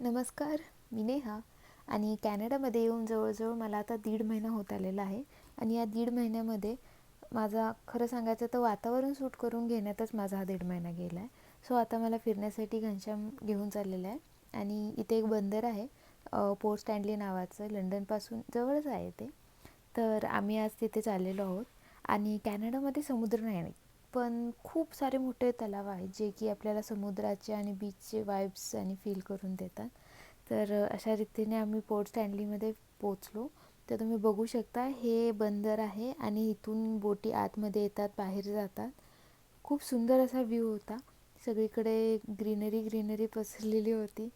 नमस्कार मी नेहा आणि कॅनडामध्ये येऊन जवळजवळ मला आता दीड महिना होत आलेला आहे आणि या दीड महिन्यामध्ये माझा खरं सांगायचं तर वातावरण सूट करून घेण्यातच माझा हा दीड महिना गेला आहे. सो आता मला फिरण्यासाठी घनश्याम घेऊन चाललेला आहे आणि इथे एक बंदर आहे पोर्ट स्टँडली नावाचं लंडनपासून जवळच आहे ते. तर आम्ही आज तिथे चाललेलो आहोत आणि कॅनडामध्ये समुद्र नाही पण खूप सारे मोठे तलाव आहेत जे की आपल्याला समुद्राचे आणि बीचचे वाईब्स आणि फील करून देतात. तर अशा रीतीने आम्ही पोर्ट स्टँडलीमध्ये पोचलो तर तुम्ही बघू शकता हे बंदर आहे आणि इथून बोटी आतमध्ये येतात बाहेर जातात. खूप सुंदर असा व्ह्यू होता. सगळीकडे ग्रीनरी ग्रीनरी पसरलेली होती.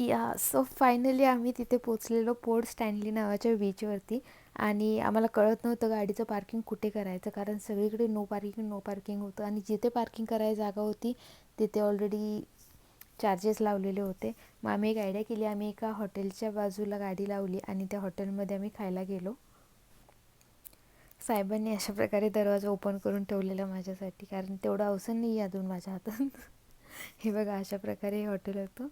या सो फायनली आम्ही तिथे पोचलेलो पोर्ट स्टँडली नावाच्या बीचवरती आणि आम्हाला कळत नव्हतं गाडीचं पार्किंग कुठे करायचं कारण सगळीकडे नो पार्किंग नो पार्किंग होतं. आणि जिथे पार्किंग करायची जागा होती तिथे ऑलरेडी चार्जेस लावलेले होते. मग आम्ही एक आयडिया केली आम्ही एका हॉटेलच्या बाजूला गाडी लावली आणि त्या हॉटेलमध्ये आम्ही खायला गेलो. साहेबांनी अशा प्रकारे दरवाजा ओपन करून ठेवलेला माझ्यासाठी कारण तेवढं अवसर नाही आहे अजून माझ्या हातात. हे बघा अशा प्रकारे हे हॉटेल होतं.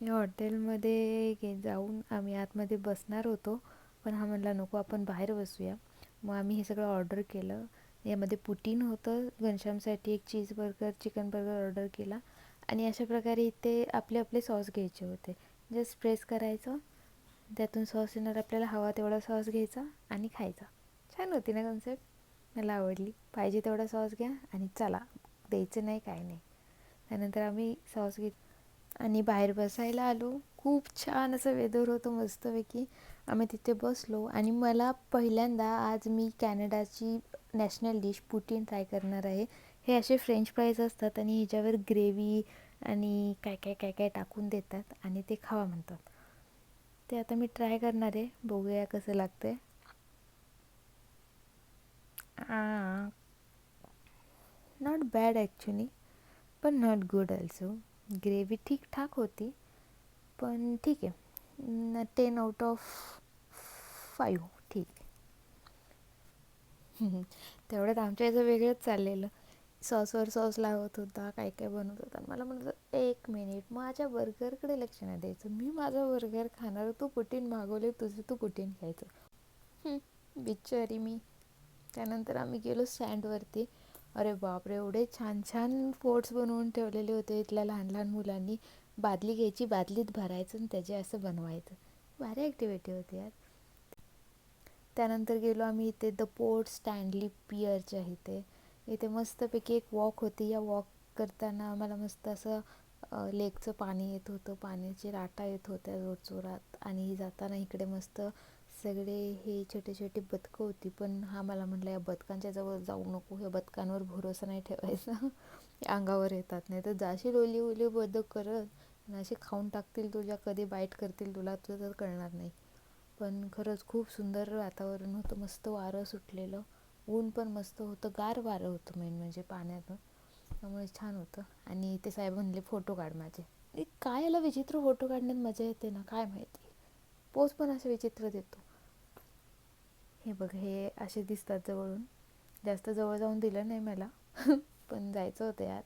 या हॉटेलमध्ये जाऊन आम्ही आतमध्ये बसणार होतो. पण हा म्हणला नको आपण बाहेर बसूया. मग आम्ही हे सगळं ऑर्डर केलं. यामध्ये पुटीन होतं घनश्यामसाठी एक cheese burger chicken burger order केला. आणि अशा प्रकारे इथे आपले आपले सॉस घ्यायचे होते. जस्ट प्रेस करायचं. त्यातून सॉस येणार आपल्याला हवा तेवढा सॉस घ्यायचा आणि खायचा. छान होती ना कन्सेप्ट मला आवडली. पाहिजे तेवढा सॉस घ्या आणि चला. द्यायचं नाही काय नाही. त्यानंतर आम्ही सॉस घेत आणि बाहेर बसायला आलो. खूप छान असं वेदर होतं मस्तपैकी. आम्ही तिथे बसलो आणि मला पहिल्यांदा आज मी कॅनडाची नॅशनल डिश पुटीन ट्राय करणार आहे. हे असे फ्रेंच फ्राईज असतात आणि ह्याच्यावर ग्रेव्ही आणि काय काय काय काय टाकून देतात आणि ते खावा म्हणतात. ते आता मी ट्राय करणार आहे. बघूया कसं लागतं आहे नॉट बॅड ॲक्च्युली पण नॉट गुड ऑल्सो ग्रेव्ही ठीकठाक होती पण ठीक आहे. टेन आउट ऑफ फाईव्ह ठीक. तेवढ्यात आमच्या इथं वेगळंच चाललेलं. सॉसवर सॉस लावत होता काय काय बनवत होता. मला म्हणत एक मिनिट माझ्या बर्गरकडे लक्ष नाही द्यायचं. मी माझा बर्गर खाणार तू पुटीन मागवले तुझं तू पुटीन खायचं? बिचारी मी. त्यानंतर आम्ही गेलो स्टँडवरती. अरे बापरे एवढे छान छान फोर्ट्स बनवून ठेवलेले होते इथल्या लहान लहान मुलांनी. बादली घ्यायची बादलीत भरायचं आणि त्याचे असं बनवायचं. भारी ॲक्टिव्हिटी होती यार. त्यानंतर गेलो आम्ही इथे द पोर्ट स्टँडली पियरच्या इथे इथे मस्तपैकी एक वॉक होती. या वॉक करताना आम्हाला मस्त असं लेकचं पाणी येत होतं. पाण्याची राटा येत होत्या जोरजोरात आणि जाताना इकडे मस्त सगळे हे छोटे छोटे बदकं होती. पण हा मला म्हटलं या बदकांच्या जवळ जाऊ नको. ह्या बदकांवर भरोसा नाही ठेवायचा. अंगावर येतात. नाही तर जाशील ओली ओली बदक करत आणि असे खाऊन टाकतील तुझ्या कधी बाईट करतील तुला तुझं तर कळणार नाही. पण खरंच खूप सुंदर वातावरण होतं. मस्त वारं सुटलेलं. ऊन पण मस्त होतं. गार वारं होतं मेन म्हणजे पाण्यातून. त्यामुळे छान होतं. आणि ते साहेब म्हणले फोटो काढ माझे. काय याला विचित्र फोटो काढण्यात मजा येते ना काय माहिती? पोच पण असे विचित्र देतो. हे बघ हे असे दिसतात जवळून. जास्त जवळ जाऊन दिलं नाही मला. पण जायचं होतं यार.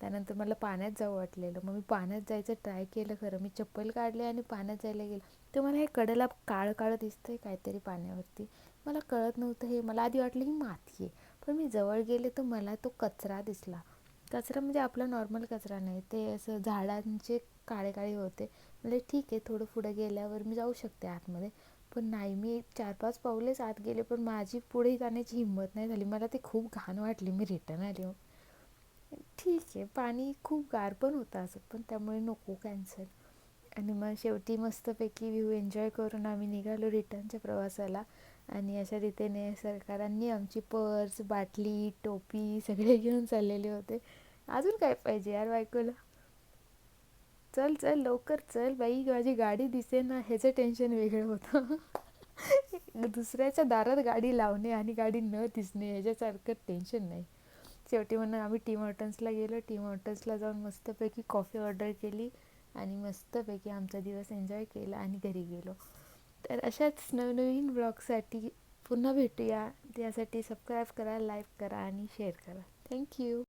त्यानंतर मला पाण्यात जाऊ वाटलेलं. मग मी पाण्यात जायचं ट्राय केलं खरं. मी चप्पल काढली आणि पाण्यात जायला गेलं. तर मला हे कडेला काळं काळं आहे काहीतरी पाण्यावरती. मला कळत नव्हतं हे. मला आधी वाटलं ही माती आहे. पण मी जवळ गेले तर मला तो कचरा दिसला. कचरा म्हणजे आपला नॉर्मल कचरा नाही. ते असं झाडांचे काळे काळे होते. म्हणजे ठीक आहे थोडं पुढं गेल्यावर मी जाऊ शकते आतमध्ये. पण नाही मी चार पाच पावलेच आत गेले. पण माझी पुढे जाण्याची हिंमत नाही झाली. मला ते खूप घाण वाटली. मी रिटर्न आली हो. ठीक आहे पाणी खूप गार पण होतं असं पण त्यामुळे नको कॅन्सल आणि मग शेवटी मस्तपैकी व्ह्यू एन्जॉय करून आम्ही निघालो रिटर्नच्या प्रवासाला. आणि अशा रीतीने सरकारांनी आमची पर्स बाटली टोपी सगळे घेऊन चाललेले होते. अजून काय पाहिजे यार बायकोला? चल चल लवकर चल बाई माझी गाडी दिसे ना ह्याचं टेन्शन वेगळं होतं. दुसऱ्याच्या दारात गाडी लावणे आणि गाडी न दिसणे ह्याच्यासारखं टेन्शन नाही. शेवटी म्हणून आम्ही टी मॉर्टन्सला गेलो. टी मॉर्टन्सला जाऊन मस्तपैकी कॉफी ऑर्डर केली आणि मस्तपैकी आमचा दिवस एन्जॉय केला आणि घरी गेलो. तर अशाच नवनवीन ब्लॉगसाठी पुन्हा भेटूया. त्यासाठी सबस्क्राईब करा लाईक करा आणि शेअर करा. थँक्यू